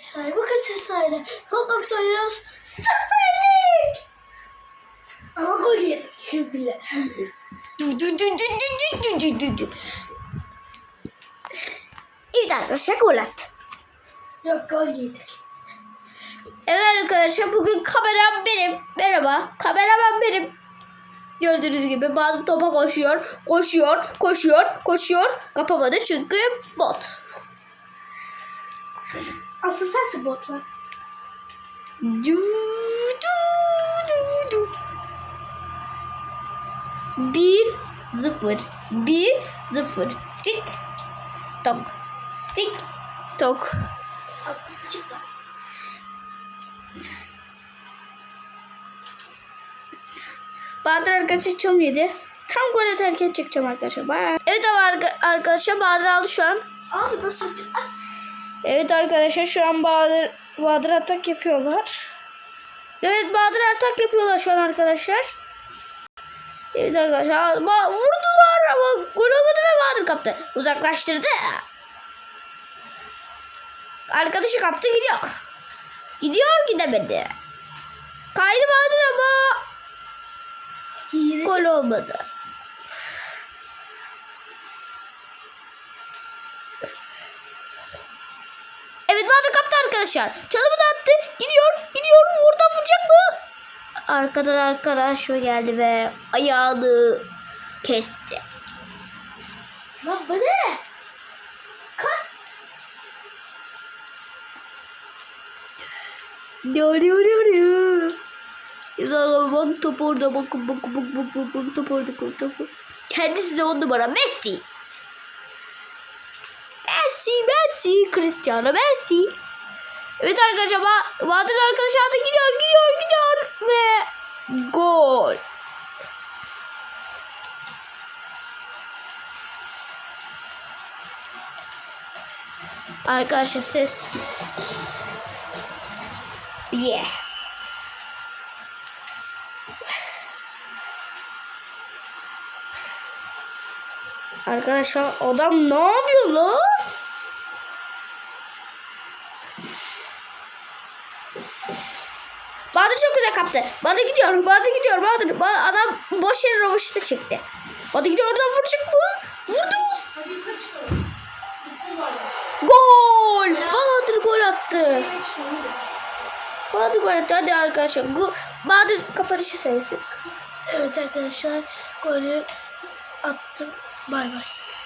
arkadaşlar. Bu kaç sayede. Roblox oynuyoruz. Sıfırlık. Ama gol yedik şimdi. evet arkadaşlar gol attım. Yok gol yedik. Evet arkadaşlar bugün kameram benim. Merhaba. Kameraman benim. Gördüğünüz gibi bazı topa koşuyor. Koşuyor. Koşuyor. Koşuyor. Kapamadı çünkü bot. Asıl sensin botlar. Du du du du. Bir sıfır. Bir sıfır. Tik tok. Tik tok. Bahadır arkadaşlar çom yedi. Tam gol atarken çekeceğim arkadaşlar. Bye. Evet arkadaşlar Bahadır aldı şu an. Abi nasıl at? Evet arkadaşlar şu an Bahadır, Bahadır atak yapıyorlar. Evet Bahadır atak yapıyorlar şu an arkadaşlar. Evet arkadaşlar ba- vurdular ama gol olmadı ve Bahadır kaptı. Uzaklaştırdı. Arkadaşı kaptı gidiyor. Gidiyor gidemedi. Kaydı Bahadır ama Hile. gol olmadı. Evet Bahadır kaptı arkadaşlar. Çalımını attı. Gidiyor. Gidiyor. Oradan vuracak mı? Arkadan arkadaş mı geldi ve ayağını kesti. Lan bu ne? Kalk. Diyor diyor diyor diyor. Güzel bak top orada bak bak bak bak bak bak top orada top. Kendisi de on numara Messi. Messi Messi Cristiano Messi. Evet arkadaşlar Ba- Bahadır arkadaş aldı gidiyor gidiyor gidiyor ve gol. Arkadaşlar ses. Yeah. Arkadaşlar adam ne yapıyor lan? Bahadır çok güzel kaptı. Bahadır gidiyor. Bahadır gidiyor. Bahadır. Ba- adam boş yere rovaşıta çekti. Bahadır gidiyor oradan vuracak mı? Vurdu. Hadi yukarı çıkalım. Gol. Bahadır gol attı. Bahadır gol attı. Hadi arkadaşlar. Gu- Bahadır kapanışı sayısı. Evet arkadaşlar golü attım. Bay bay.